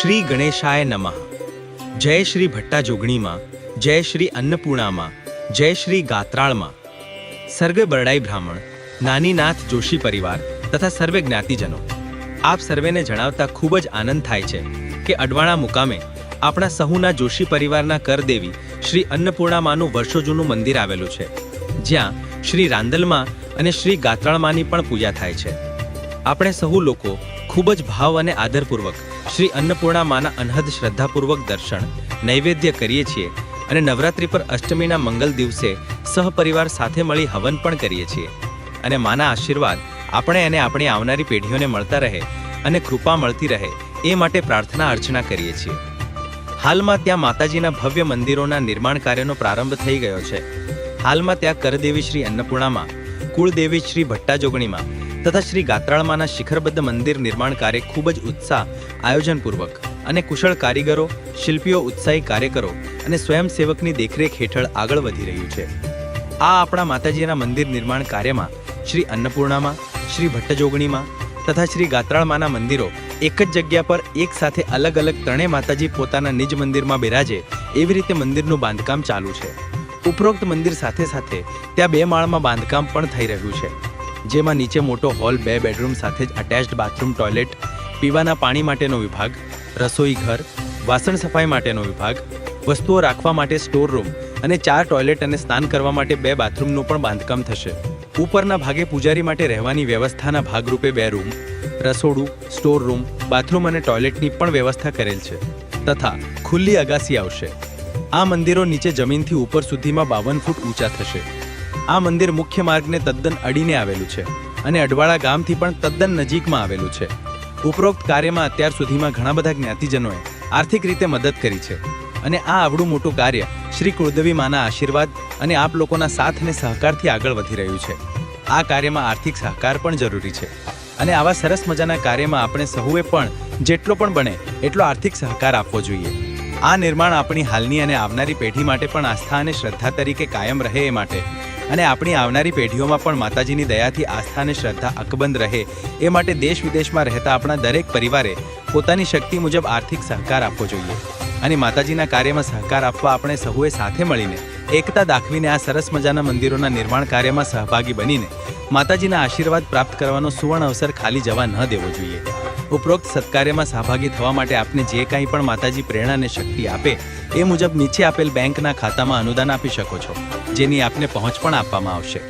શ્રી ગણેશાય નમઃ. જય શ્રી ભટ્ટા જોગણીમાં જય શ્રી અન્નપૂર્ણામાં, જય શ્રી ગાત્રાળમાં. સર્વે બરડાઈ બ્રાહ્મણ, નાનીનાથ જોશી પરિવાર તથા સર્વે જ્ઞાતિજનો. આપ સર્વેને જણાવતા ખૂબ જ આનંદ થાય છે કે અડવાણા મુકામે આપણા સહુના જોશી પરિવારના કરદેવી શ્રી અન્નપૂર્ણામાનું વર્ષો જૂનું મંદિર આવેલું છે. જ્યાં શ્રી રાંદલમાં અને શ્રી ગાત્રાળમાની પણ પૂજા થાય છે. આપણે સહુ લોકો ખૂબ જ ભાવ અને આદરપૂર્વક શ્રી અન્નપૂર્ણા માના અનહદ શ્રદ્ધાપૂર્વક દર્શન નૈવેદ્ય કરીએ છીએ અને નવરાત્રિ પર અષ્ટમીના મંગલ દિવસે સહપરિવાર સાથે મળી હવન પણ કરીએ છીએ. અને માના આશીર્વાદ આપણે અને આપણી આવનારી પેઢીઓને મળતા રહે અને કૃપા મળતી રહે એ માટે પ્રાર્થના અર્ચના કરીએ છીએ. હાલમાં ત્યાં માતાજીના ભવ્ય મંદિરોના નિર્માણ કાર્યનો પ્રારંભ થઈ ગયો છે. હાલમાં ત્યાં કરદેવી શ્રી અન્નપૂર્ણામાં, કુળદેવી શ્રી ભટ્ટા જોગણીમાં તથા શ્રી ગાત્રાળમાના શિખરબદ્ધ મંદિર નિર્માણ કાર્ય ખૂબ જ ઉત્સાહ, આયોજનપૂર્વક અને કુશળ કારીગરો, શિલ્પીઓ, ઉત્સાહી કાર્યકરો અને સ્વયંસેવકની દેખરેખ હેઠળ આગળ વધી રહ્યું છે. આ આપણા માતાજીના મંદિર નિર્માણ કાર્યમાં શ્રી અન્નપૂર્ણામાં, શ્રી ભટ્ટજોગણીમાં તથા શ્રી ગાત્રાળમાના મંદિરો એક જ જગ્યા પર એક સાથે અલગ અલગ ત્રણેય માતાજી પોતાના નિજ મંદિરમાં બિરાજે એવી રીતે મંદિરનું બાંધકામ ચાલુ છે. ઉપરોક્ત મંદિર સાથે સાથે ત્યાં બે માળમાં બાંધકામ પણ થઈ રહ્યું છે. જેમાં નીચે મોટો હોલ, બે બેડરૂમ સાથે જ અટેચ્ડ બાથરૂમ ટોયલેટ પીવાના પાણી માટેનો વિભાગ, રસોઈ ઘર, વાસણ સફાઈ માટેનો વિભાગ, વસ્તુઓ રાખવા માટે સ્ટોર રૂમ અને ચાર ટોયલેટ અને સ્નાન કરવા માટે બે બાથરૂમનું પણ બાંધકામ થશે. ઉપરના ભાગે પૂજારી માટે રહેવાની વ્યવસ્થાના ભાગરૂપે બે રૂમ રસોડું સ્ટોર રૂમ બાથરૂમ અને ટોયલેટની પણ વ્યવસ્થા કરેલ છે. તથા ખુલ્લી અગાસી આવશે. આ મંદિરો નીચે જમીનથી ઉપર સુધીમાં બાવન ફૂટ ઊંચા થશે. આ મંદિર મુખ્ય માર્ગને તદ્દન અડીને આવેલું છે અને અડવાળા ગામથી પણ તદ્દન નજીકમાં આવેલું છે. ઉપરોક્ત કાર્યમાં અત્યાર સુધીમાં ઘણા બધા જ્ઞાતિજનોએ આર્થિક રીતે મદદ કરી છે અને આ આવડું મોટું કાર્ય શ્રી કુળદેવી માના આશીર્વાદ અને આપ લોકોના સાથ અને સહકારથી આગળ વધી રહ્યું છે. આ કાર્યમાં આર્થિક સહકાર પણ જરૂરી છે અને આવા સરસ મજાના કાર્યમાં આપણે સહુએ પણ જેટલો પણ બને એટલો આર્થિક સહકાર આપવો જોઈએ. આ નિર્માણ આપણી હાલની અને આવનારી પેઢી માટે પણ આસ્થા અને શ્રદ્ધા તરીકે કાયમ રહે એ માટે અને આપણી આવનારી પેઢીઓમાં પણ માતાજીની દયાથી આસ્થા અને શ્રદ્ધા અકબંધ રહે. એ માટે દેશ વિદેશમાં રહેતા આપણા દરેક પરિવારે પોતાની શક્તિ મુજબ આર્થિક સહકાર આપવો જોઈએ. અને માતાજીના કાર્યમાં સહકાર આપવા આપણે સહુએ સાથે મળીને, એકતા દાખવીને, આ સરસ મજાના મંદિરોના નિર્માણ કાર્યમાં સહભાગી બનીને, માતાજીના આશીર્વાદ પ્રાપ્ત કરવાનો સુવર્ણ અવસર ખાલી જવા ન દેવો જોઈએ. ઉપરોક્ત સત્કાર્યમાં સહભાગી થવા માટે આપને જે કાંઈ પણ માતાજી પ્રેરણા અને શક્તિ આપે, એ મુજબ નીચે આપેલ બેંકના ખાતામાં અનુદાન આપી શકો છો, જેની આપને પહોંચ પણ આપવામાં આવશે.